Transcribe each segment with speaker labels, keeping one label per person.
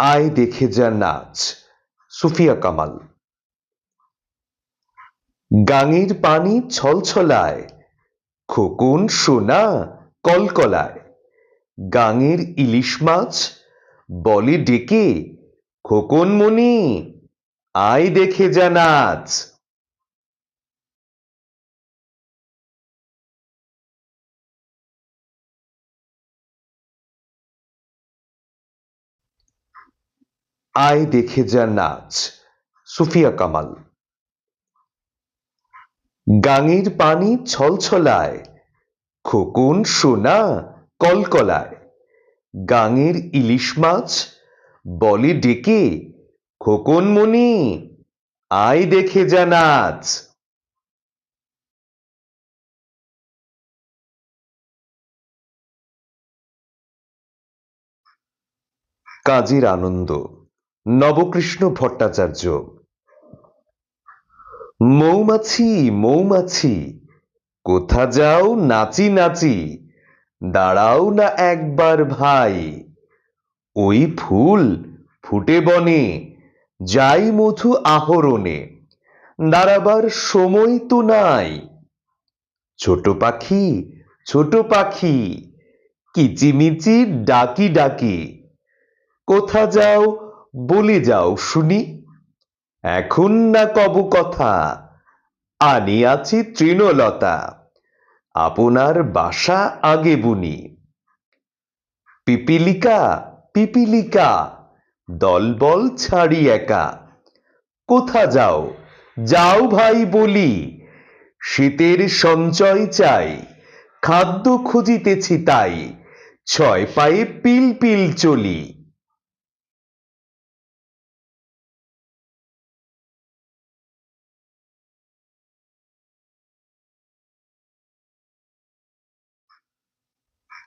Speaker 1: আয় দেখে যা নাচ। সুফিয়া কামাল। গাঙের পানি ছলছলায়, খোকুন সোনা কলকলায়। গাঙের ইলিশ মাছ বলে ডেকে, খোকন মনি, আয় দেখে যা নাচ। আয় দেখে যা নাচ। সুফিয়া কামাল। গাঙের পানি ছলছলায়, খোকন সোনা কলকলায়। গাঙের ইলিশ মাছ বলে ডেকে, খোকন মনি আয় দেখে যা নাচ। কাজের আনন্দ। নবকৃষ্ণ ভট্টাচার্য। মৌমাছি মৌমাছি, কোথা যাও নাচি নাচি, দাঁড়াও না একবার ভাই। ওই ফুল ফুটে বনে, যাই মধু আহরণে, দাঁড়াবার সময় তো নাই। ছোট পাখি ছোট পাখি কিচিমিচি ডাকি ডাকি, কোথা যাও বলে যাও শুনি। এখন না কব কথা, আনিয়াছি তৃণলতা, আপনার বাসা আগে বুনি। পিপিলিকা পিপিলিকা, দলবল ছাড়ি একা, কোথা যাও? যাও ভাই বলি, শীতের সঞ্চয় চাই, খাদ্য খুঁজিতেছি তাই, ছয় পায়ে পিল পিল চলি।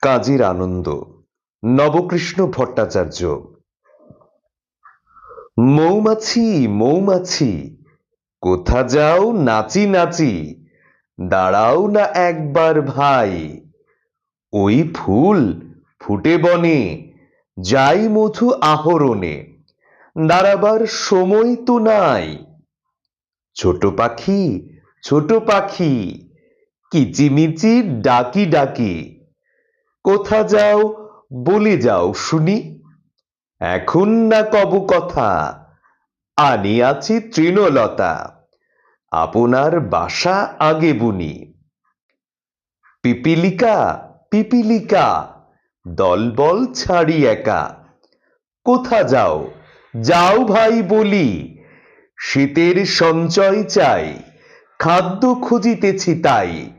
Speaker 1: কাজের আনন্দ। নবকৃষ্ণ ভট্টাচার্য। মৌমাছি মৌমাছি, কোথা যাও নাচি নাচি, দাঁড়াও না একবার ভাই। ওই ফুল ফুটে বনে, যাই মধু আহরণে, দাঁড়াবার সময় তো নাই। ছোট পাখি ছোট পাখি কিচিমিচি ডাকি ডাকি কোথা যাও, বলি যাও শুনি। এখন না কব কথা, আনিয়াছি তৃণলতা, আপনার বাসা আগে বুনি। পিপিলিকা পিপিলিকা, দলবল ছাড়ি একা, কোথা যাও যাও ভাই বলি, শীতের সঞ্চয় চাই, খাদ্য খুঁজিতেছি তাই,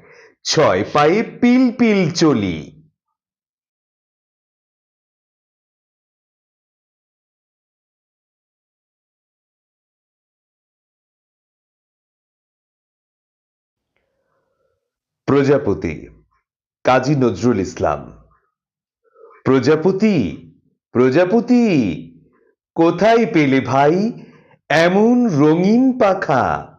Speaker 1: ছয় পায়ে পিল পিল চলি। প্রজাপতি কাজী নজরুল ইসলাম। প্রজাপতি প্রজাপতি, কোথায় পেলে ভাই এমন রঙিন পাখা?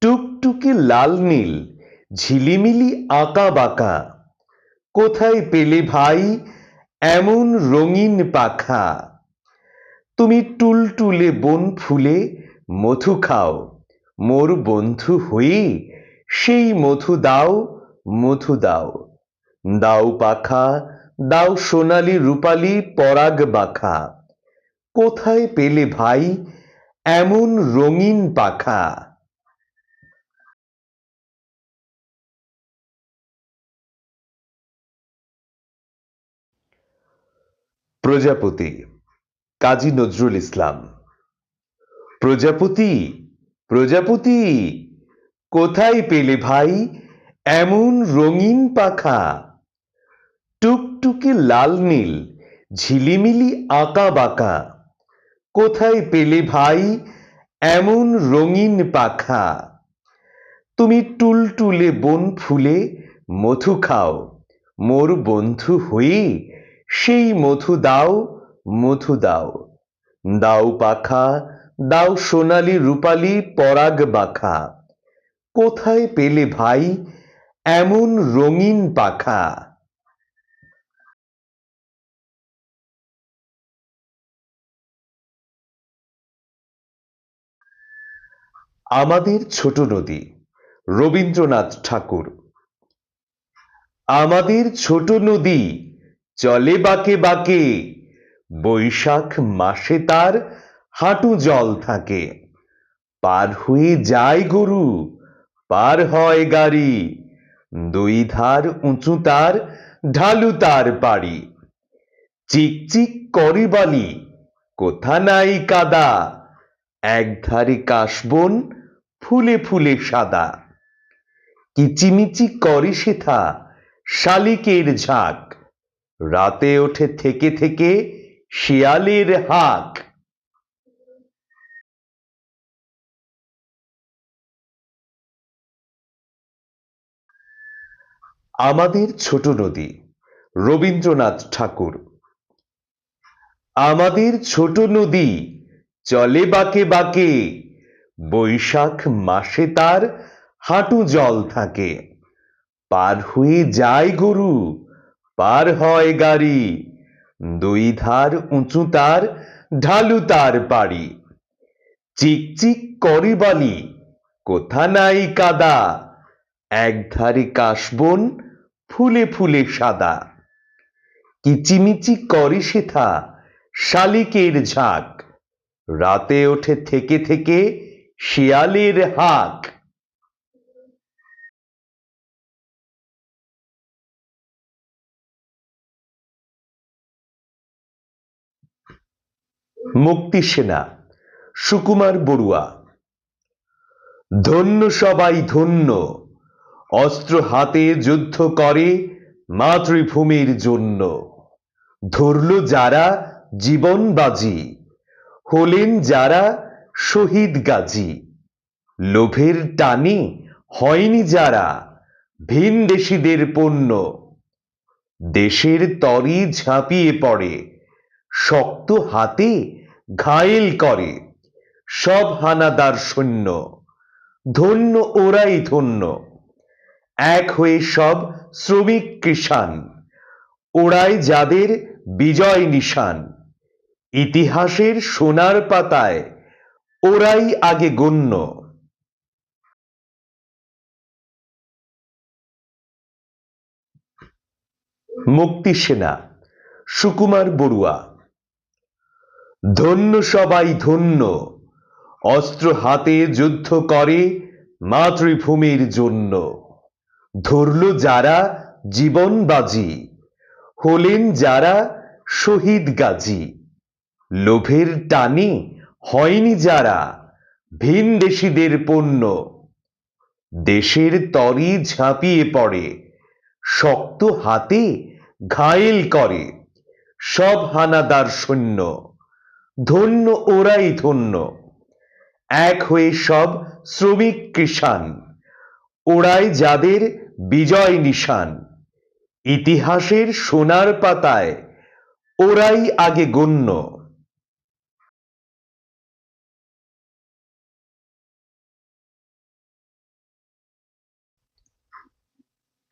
Speaker 1: টুকটুকে লাল নীল, ঝিলিমিলি আঁকা বাঁকা। কোথায় পেলে ভাই এমন রঙিন পাখা? তুমি টুলটুলে বন ফুলে মধু খাও, মোর বন্ধু হয়ে সেই মধু দাও মধু দাও। দাও পাখা, দাও সোনালি রূপালি পরাগ বাখা। কোথায় পেলে ভাই এমন রঙিন পাখা? প্রজাপতি, কাজী নজরুল ইসলাম। প্রজাপতি প্রজাপতি! কোথায় পেলে ভাই এমন রঙিন পাখা? টুকটুকে লাল নীল, ঝিলিমিলি আঁকা বাঁকা। কোথায় পেলে ভাই এমন রঙিন পাখা? তুমি টুলটুলে বন ফুলে মধু খাও। মোর বন্ধু হয়ে সেই মধু দাও মধু দাও। দাও পাখা, দাও সোনালি রূপালি পরাগ বাখা। কোথায় পেলে ভাই এমন রঙিন পাখা? আমাদের ছোট নদী, রবীন্দ্রনাথ ঠাকুর। আমাদের ছোট নদী চলে বাঁকে বাঁকে, বৈশাখ মাসে তার হাঁটু জল থাকে। পার হয়ে যায় গরু পার হয় গাড়ি। দুই ধার উঁচু তার, ঢালু তার পাড়ি চিকচিক করে বালি, কোথা নাই কাদা। এক ধারে কাশবন ফুলে ফুলে সাদা। কিচিমিচি করে সেথা, শালিকের ঝাঁক। রাতে ওঠে থেকে থেকে শিয়ালের হাঁক। আমাদের ছোট নদী, রবীন্দ্রনাথ ঠাকুর। আমাদের ছোট নদী চলে বাঁকে বাঁকে, বৈশাখ মাসে তার হাঁটু জল থাকে। পার হয়ে যায় গরু, পার হয় গাড়ি, দুই ধার উঁচু তার ঢালু তার পাড়ি চিকচিক করে বালি, কোথা নাই কাদা এক ধারে কাশবন ফুলে ফুলে সাদা। কিচিমিচি করে সেথা শালিকের ঝাঁক। রাতে ওঠে থেকে থেকে শিয়ালের হাঁক। মুক্তি সেনা, সুকুমার বড়ুয়া। ধন্য সবাই ধন্য। অস্ত্র হাতে যুদ্ধ করে মাতৃভূমির জন্য। ধরল যারা জীবন বাজি, হলেন যারা শহীদ গাজী। লোভের টানে হয়নি যারা ভিনদেশীদের পণ্য। দেশের তরি ঝাঁপিয়ে পড়ে, শক্ত হাতে ঘায়েল করে সব হানাদার সৈন্য। ধন্য ওরাই ধন্য। এক হয়ে সব শ্রমিক কৃষাণ। ওরাই যাদের বিজয় নিশান। ইতিহাসের সোনার পাতায় ওরাই আগে গণ্য। মুক্তি সেনা, সুকুমার বড়ুয়া। ধন্য সবাই ধন্য, অস্ত্র হাতে যুদ্ধ করে মাতৃভূমির জন্য। ধরল যারা জীবন বাজি, হলেন যারা শহীদ গাজী। লোভের টানে হয়নি যারা ভিনদেশীদের পণ্য। দেশের তরি ঝাঁপিয়ে পড়ে, শক্ত হাতে ঘায়েল করে, সব হানাদার সৈন্য। ধন্য ওরাই ধন্য। এক হয়ে সব শ্রমিক কৃষাণ। ওরাই যাদের বিজয় নিশান। ইতিহাসের সোনার পাতায় ওরাই আগে গণ্য।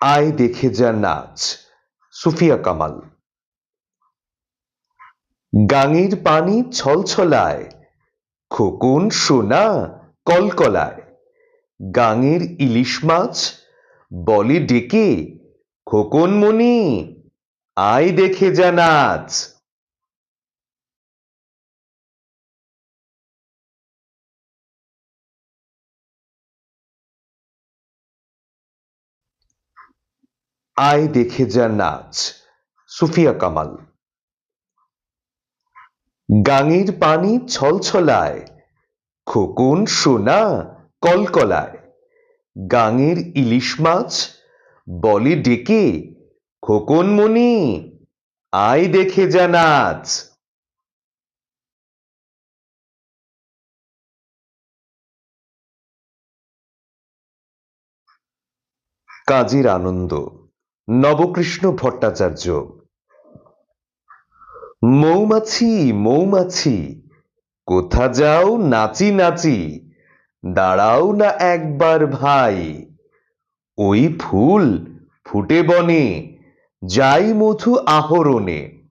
Speaker 1: আয় দেখে যা নাচ, সুফিয়া কামাল। গাঙের পানি ছলছলায়, খোকন সোনা কলকলায়। গাঙের ইলিশ মাছ? বলে ডেকে, খোকন মনি আয় দেখে যা নাচ আয় দেখে যা নাচ সুফিয়া কামাল। গাঙের পানি ছলছলায়, খোকন সোনা কলকলায়। গাঙের ইলিশ মাছ, বলে ডেকে খোকন মনি আয় দেখে যা নাচ কাজের আনন্দ, নবকৃষ্ণ ভট্টাচার্য। মৌমাছি মৌমাছি, কোথা যাও নাচি নাচি। দাঁড়াও না একবার ভাই। ওই ফুল ফুটে বনে, যাই মধু আহরণে,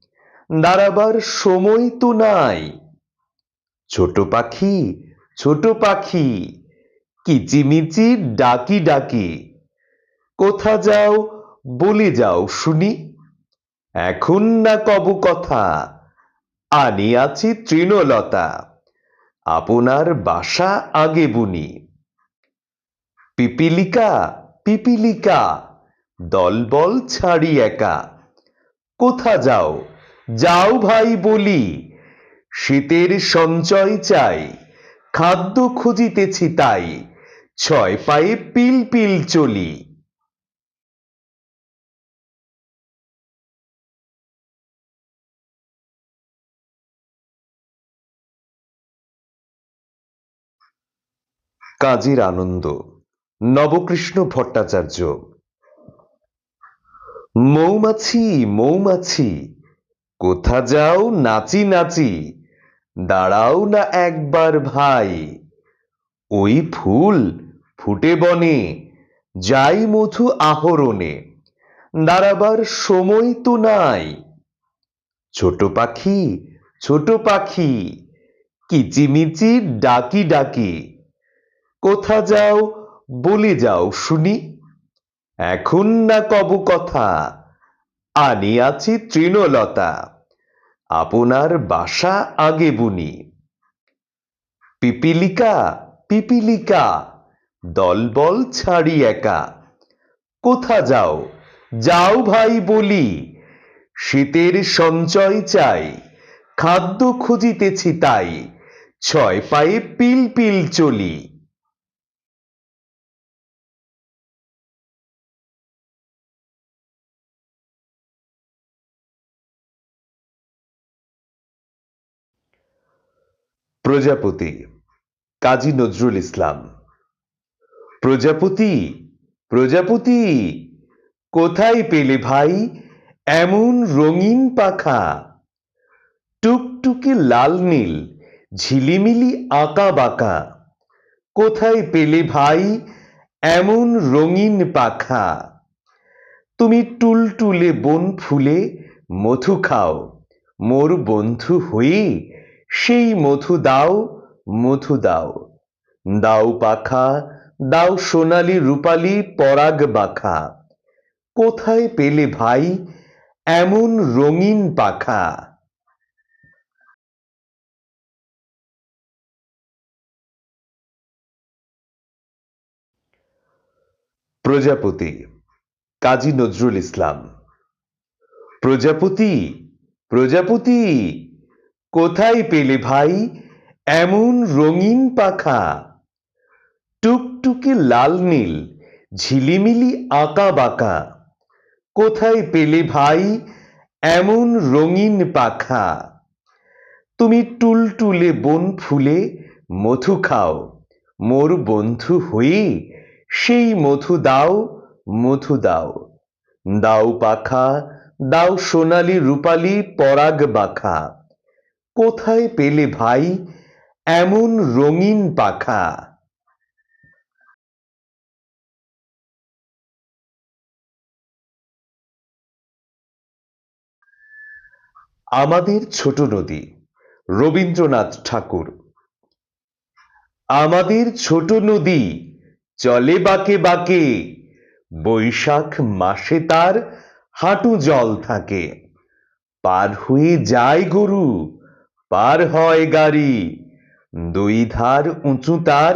Speaker 1: দাঁড়াবার সময় তো নাই। ছোট পাখি ছোট পাখি, কিচিমিচি ডাকি ডাকি, কোথা যাও বলে যাও শুনি। এখন না কব কথা, আনি আছি তৃণলতা। আপনার বাসা আগে বুনি। পিপিলিকা পিপিলিকা, দলবল ছাড়ি একা। কোথা যাও? যাও ভাই বলি, শীতের সঞ্চয় চাই, খাদ্য খুঁজিতেছি তাই, ছয় পায়ে পিল পিল চলি। কাজীর আনন্দ। নবকৃষ্ণ ভট্টাচার্য। মৌমাছি মৌমাছি, কোথা যাও নাচি নাচি, দাঁড়াও না একবার ভাই। ওই ফুল ফুটে বনে, যাই মধু আহরণে, দাঁড়াবার সময় তো নাই। ছোট পাখি ছোট পাখি কিচিমিচি ডাকি ডাকি কোথা যাও, বলি যাও শুনি। এখন না কব কথা, আনিয়াছি তৃণলতা, আপনার বাসা আগে বুনি। পিপিলিকা পিপিলিকা, দলবল ছাড়ি একা, কোথা যাও যাও ভাই বলি, শীতের সঞ্চয় চাই, খাদ্য খুঁজিতেছি তাই, ছয় পায়ে পিল পিল চলি। প্রজাপতি, কাজী নজরুল ইসলাম। প্রজাপতি প্রজাপতি, কোথায় পেলে ভাই এমন রঙিন পাখা? টুকটুকে লাল নীল, ঝিলিমিলি আঁকা বাঁকা। কোথায় পেলে ভাই এমন রঙিন পাখা? তুমি টুলটুলে বন ফুলে মধু খাও, মোর বন্ধু হয়ে সেই মধু দাও মধু দাও। দাও পাখা, দাও সোনালি রূপালি পরাগ বাখা। কোথায় পেলে ভাই এমন রঙিন পাখা? প্রজাপতি, কাজী নজরুল ইসলাম। প্রজাপতি প্রজাপতি! কোথায় পেলে ভাই এমন রঙিন পাখা? টুকটুকে লাল নীল, ঝিলিমিলি আঁকা বাঁকা। কোথায় পেলে ভাই এমন রঙিন পাখা? তুমি টুলটুলে বন ফুলে মধু খাও। মোর বন্ধু হয়ে সেই মধু দাও মধু দাও। দাও পাখা, দাও সোনালি রূপালি পরাগ বাখা। কোথায় পেলে ভাই এমন রঙিন পাখা? আমাদের ছোট নদী, রবীন্দ্রনাথ ঠাকুর। আমাদের ছোট নদী চলে বাঁকে বাঁকে, বৈশাখ মাসে তার হাঁটু জল থাকে। পার হয়ে যায় গরু পার হয় গাড়ি। দুই ধার উঁচু তার,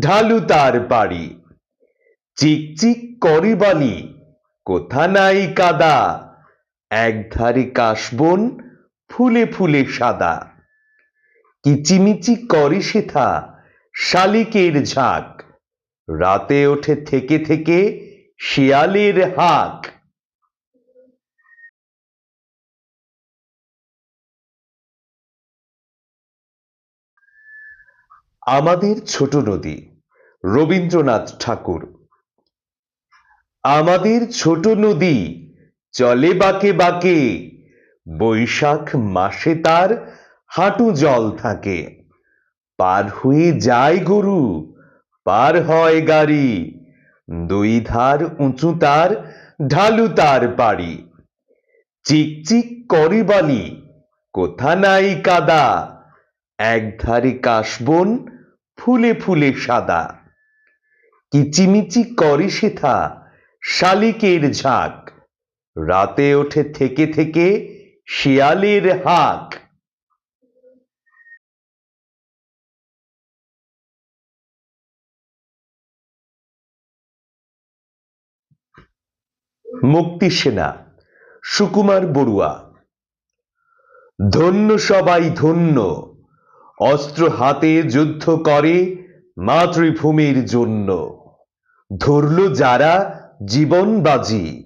Speaker 1: ঢালু তার পাড়ি চিকচিক করে বালি, কোথা নাই কাদা। এক ধারে কাশবন, ফুলে ফুলে সাদা। কিচিমিচি করে সেথা শালিকের ঝাঁক। রাতে ওঠে থেকে থেকে শিয়ালের হাঁক। আমাদের ছোট নদী, রবীন্দ্রনাথ ঠাকুর। আমাদের ছোট নদী চলে বাঁকে বাঁকে, বৈশাখ মাসে তার হাঁটু জল থাকে। পার হয়ে যায় গরু, পার হয় গাড়ি, দুই ধার উঁচু তার, ঢালু তার পাড়ি। চিকচিক করে বালি, কোথা নাই কাদা এক ধারে কাশবন ফুলে ফুলে সাদা। কিচিমিচি করে সেথা শালিকের ঝাঁক। রাতে ওঠে থেকে থেকে শিয়ালের হাক। মুক্তি সেনা, সুকুমার বড়ুয়া। ধন্য সবাই ধন্য। অস্ত্র হাতে যুদ্ধ করে মাতৃভূমির জন্য। ধরল যারা জীবন বাজি,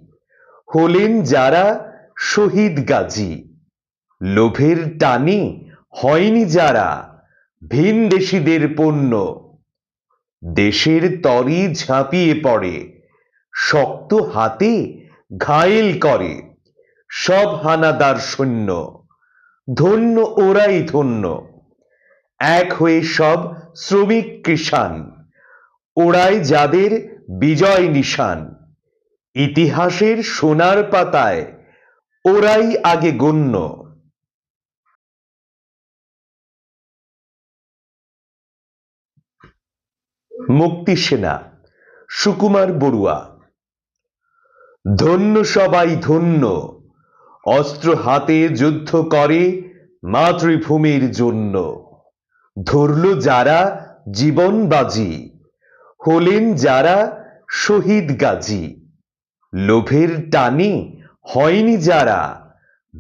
Speaker 1: হলেন যারা শহীদ গাজী। লোভের টানে হয়নি যারা ভিনদেশীদের পণ্য। দেশের তরি ঝাঁপিয়ে পড়ে, শক্ত হাতে ঘায়েল করে সব হানাদার সৈন্য। ধন্য ওরাই ধন্য। এক হয়ে সব শ্রমিক কৃষাণ ওরাই যাদের বিজয় নিশান ইতিহাসের সোনার পাতায় ওরাই আগে গণ্য। মুক্তি সেনা, সুকুমার বড়ুয়া। ধন্য সবাই ধন্য, অস্ত্র হাতে যুদ্ধ করে মাতৃভূমির জন্য। ধরল যারা জীবন বাজি, হলেন যারা শহীদ গাজী। লোভের টানি হয়নি যারা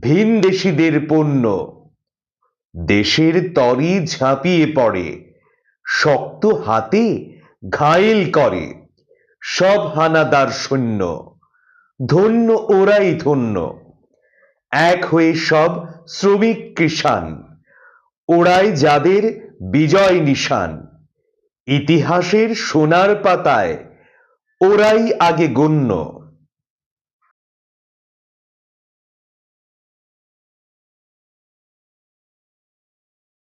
Speaker 1: ভিনদেশীদের পণ্য। দেশের তরি ঝাঁপিয়ে পড়ে, শক্ত হাতে ঘায়েল করে, সব হানাদার সৈন্য। ধন্য ওরাই ধন্য, এক হয়ে সব শ্রমিক কৃষাণ। ওরাই যাদের বিজয় নিশান। ইতিহাসের সোনার পাতায় ওরাই আগে গণ্য।